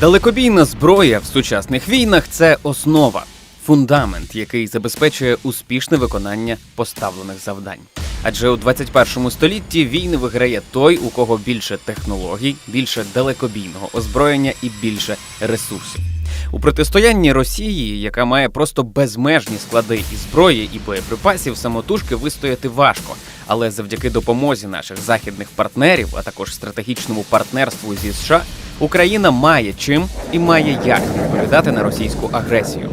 Далекобійна зброя в сучасних війнах це основа, фундамент, який забезпечує успішне виконання поставлених завдань. Адже у 21 столітті війни виграє той, у кого більше технологій, більше далекобійного озброєння і більше ресурсів. У протистоянні Росії, яка має просто безмежні склади і зброї, і боєприпасів, самотужки вистояти важко. Але завдяки допомозі наших західних партнерів, а також стратегічному партнерству зі США, Україна має чим і має як відповідати на російську агресію.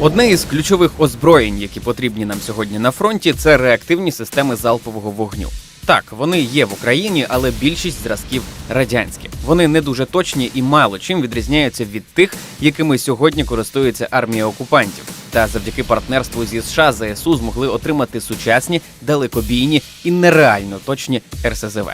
Одне із ключових озброєнь, які потрібні нам сьогодні на фронті, це реактивні системи залпового вогню. Так, вони є в Україні, але більшість зразків радянські. Вони не дуже точні і мало чим відрізняються від тих, якими сьогодні користується армія окупантів. Та завдяки партнерству зі США ЗСУ змогли отримати сучасні, далекобійні і нереально точні РСЗВ.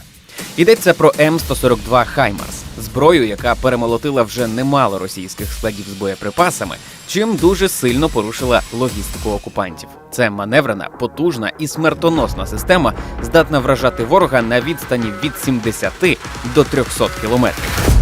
Йдеться про М142 Хаймарс, зброю, яка перемолотила вже немало російських складів з боєприпасами, чим дуже сильно порушила логістику окупантів. Це маневрена, потужна і смертоносна система, здатна вражати ворога на відстані від 70 до 300 кілометрів.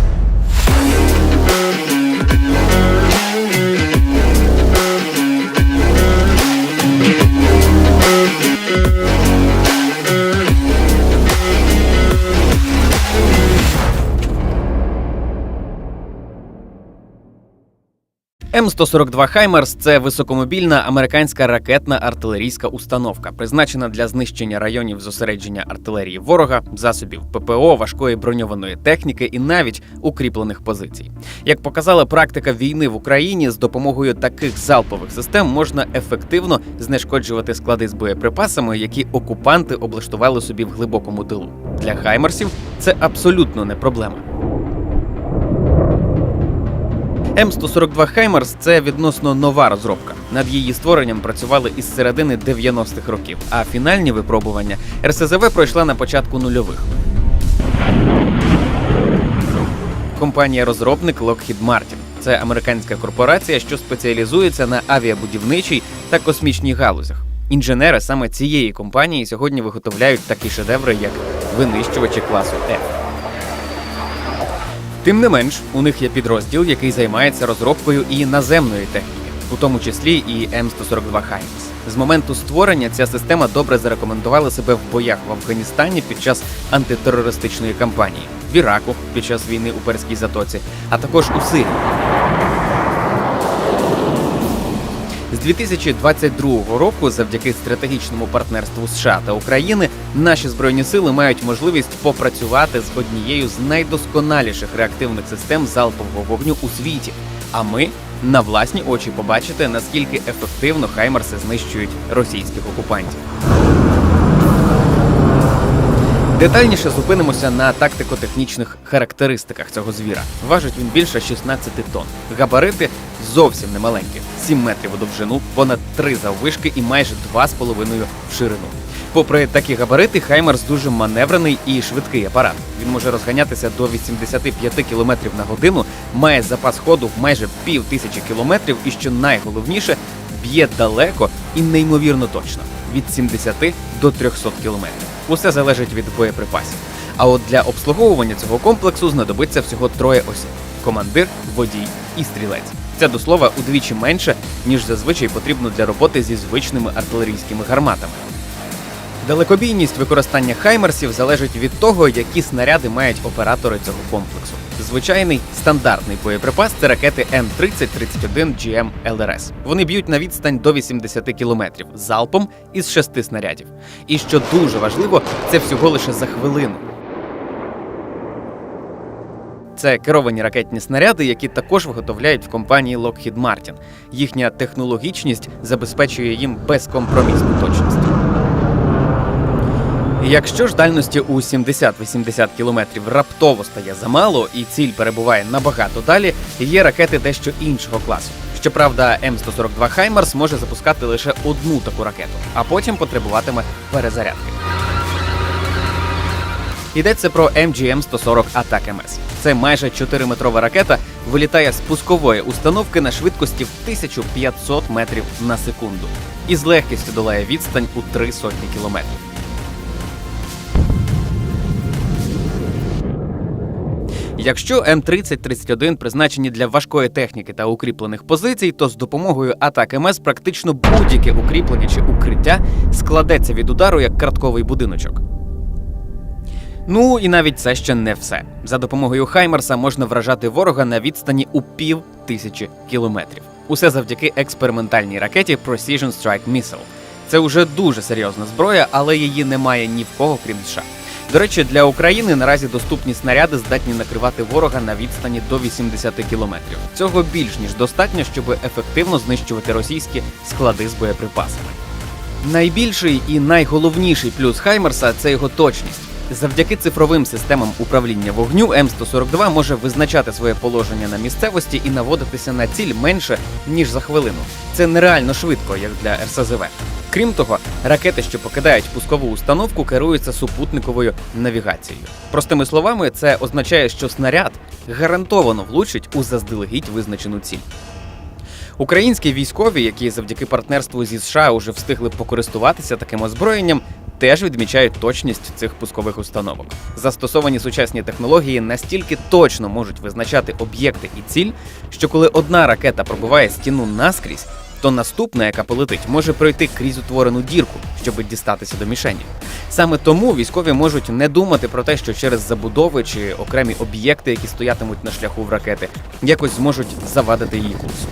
М142 Хаймерс це високомобільна американська ракетна артилерійська установка, призначена для знищення районів зосередження артилерії ворога, засобів ППО, важкої броньованої техніки і навіть укріплених позицій. Як показала практика війни в Україні, з допомогою таких залпових систем можна ефективно знешкоджувати склади з боєприпасами, які окупанти облаштували собі в глибокому тилу. Для хаймерсів це абсолютно не проблема. М142 Хаймерс це відносно нова розробка. Над її створенням працювали із середини 90-х років, а фінальні випробування РСЗВ пройшла на початку нульових. Компанія-розробник Lockheed Martin. Це американська корпорація, що спеціалізується на авіабудівничій та космічній галузях. Інженери саме цієї компанії сьогодні виготовляють такі шедеври, як винищувачі класу F. Тим не менш, у них є підрозділ, який займається розробкою і наземної техніки, у тому числі і М142 Хаймс. З моменту створення ця система добре зарекомендувала себе в боях в Афганістані під час антитерористичної кампанії, в Іраку під час війни у Перській затоці, а також у Сирії. 2022 року, завдяки стратегічному партнерству США та України, наші збройні сили мають можливість попрацювати з однією з найдосконаліших реактивних систем залпового вогню у світі. А ми на власні очі побачити, наскільки ефективно хаймерси знищують російських окупантів. Детальніше зупинимося на тактико-технічних характеристиках цього звіра. Важить він більше 16 тонн. Габарити зовсім не маленькі: 7 метрів у довжину, понад 3 заввишки і майже 2,5 в ширину. Попри такі габарити, Хаймерс дуже маневрений і швидкий апарат. Він може розганятися до 85 км на годину, має запас ходу в майже пів тисячі кілометрів і, що найголовніше, б'є далеко і неймовірно точно від 70 до 300 кілометрів. Усе залежить від боєприпасів. А от для обслуговування цього комплексу знадобиться всього троє осіб: командир, водій і стрілець. Це до слова удвічі менше, ніж зазвичай потрібно для роботи зі звичними артилерійськими гарматами. Далекобійність використання хаймерсів залежить від того, які снаряди мають оператори цього комплексу. Звичайний стандартний боєприпас це ракети М30-31 GM LRS. Вони б'ють на відстань до 80 кілометрів залпом із шести снарядів. І що дуже важливо, це всього лише за хвилину. Це керовані ракетні снаряди, які також виготовляють в компанії Lockheed Martin. Їхня технологічність забезпечує їм безкомпромісну точність. Якщо ж дальності у 70-80 кілометрів раптово стає замало і ціль перебуває набагато далі, є ракети дещо іншого класу. Щоправда, М142 Хаймарс може запускати лише одну таку ракету, а потім потребуватиме перезарядки. Йдеться про MGM-140 Attack MS. Це майже 4-метрова ракета вилітає з пускової установки на швидкості в 1500 метрів на секунду і з легкістю долає відстань у 3 сотні кілометрів. Якщо М30-31 призначені для важкої техніки та укріплених позицій, то з допомогою атак МС практично будь-яке укріплення чи укриття складеться від удару як картковий будиночок. Ну і навіть це ще не все. За допомогою Хаймерса можна вражати ворога на відстані у пів тисячі кілометрів. Усе завдяки експериментальній ракеті Precision Strike Missile. Це вже дуже серйозна зброя, але її немає ні в кого, крім США. До речі, для України наразі доступні снаряди здатні накривати ворога на відстані до 80 кілометрів. Цього більш ніж достатньо, щоб ефективно знищувати російські склади з боєприпасами. Найбільший і найголовніший плюс Хаймерса це його точність. Завдяки цифровим системам управління вогню М142 може визначати своє положення на місцевості і наводитися на ціль менше ніж за хвилину. Це нереально швидко, як для РСЗВ. Крім того, ракети, що покидають пускову установку, керуються супутниковою навігацією. Простими словами, це означає, що снаряд гарантовано влучить у заздалегідь визначену ціль. Українські військові, які завдяки партнерству зі США уже встигли покористуватися таким озброєнням, теж відмічають точність цих пускових установок. Застосовані сучасні технології настільки точно можуть визначати об'єкти і ціль, що коли одна ракета пробиває стіну наскрізь, то наступна, яка полетить, може пройти крізь утворену дірку, щоб дістатися до мішені. Саме тому військові можуть не думати про те, що через забудови чи окремі об'єкти, які стоятимуть на шляху в ракети, якось зможуть завадити її курсу.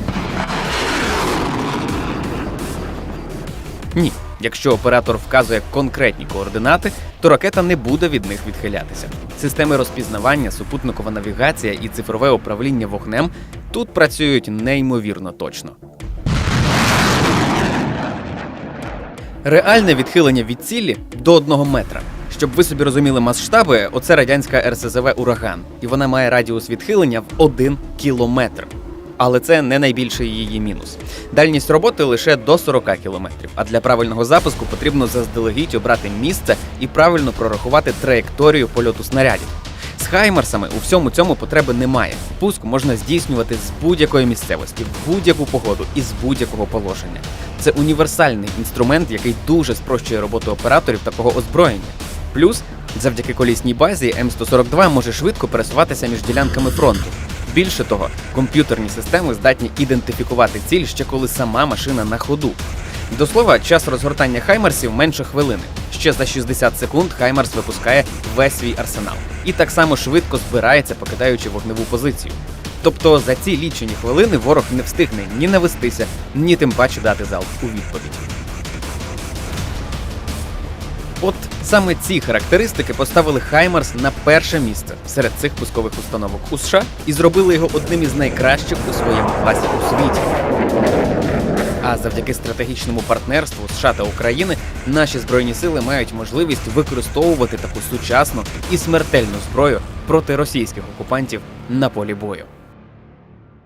Ні. Якщо оператор вказує конкретні координати, то ракета не буде від них відхилятися. Системи розпізнавання, супутникова навігація і цифрове управління вогнем тут працюють неймовірно точно. Реальне відхилення від цілі до одного метра. Щоб ви собі розуміли масштаби, оце радянська РСЗВ Ураган, і вона має радіус відхилення в один кілометр. Але це не найбільший її мінус. Дальність роботи лише до 40 кілометрів. А для правильного запуску потрібно заздалегідь обрати місце і правильно прорахувати траєкторію польоту снарядів. З хаймерсами у всьому цьому потреби немає. Пуск можна здійснювати з будь-якої місцевості, в будь-яку погоду і з будь-якого положення. Це універсальний інструмент, який дуже спрощує роботу операторів такого озброєння. Плюс, завдяки колісній базі, М142 може швидко пересуватися між ділянками фронту. Більше того, комп'ютерні системи здатні ідентифікувати ціль ще коли сама машина на ходу. До слова, час розгортання хаймерсів менше хвилини. Ще за 60 секунд Хаймерс випускає весь свій арсенал і так само швидко збирається, покидаючи вогневу позицію. Тобто за ці лічені хвилини ворог не встигне ні навестися, ні тим паче дати залп у відповідь. От саме ці характеристики поставили Хаймарс на перше місце серед цих пускових установок у США і зробили його одним із найкращих у своєму класі у світі. А завдяки стратегічному партнерству США та України наші збройні сили мають можливість використовувати таку сучасну і смертельну зброю проти російських окупантів на полі бою.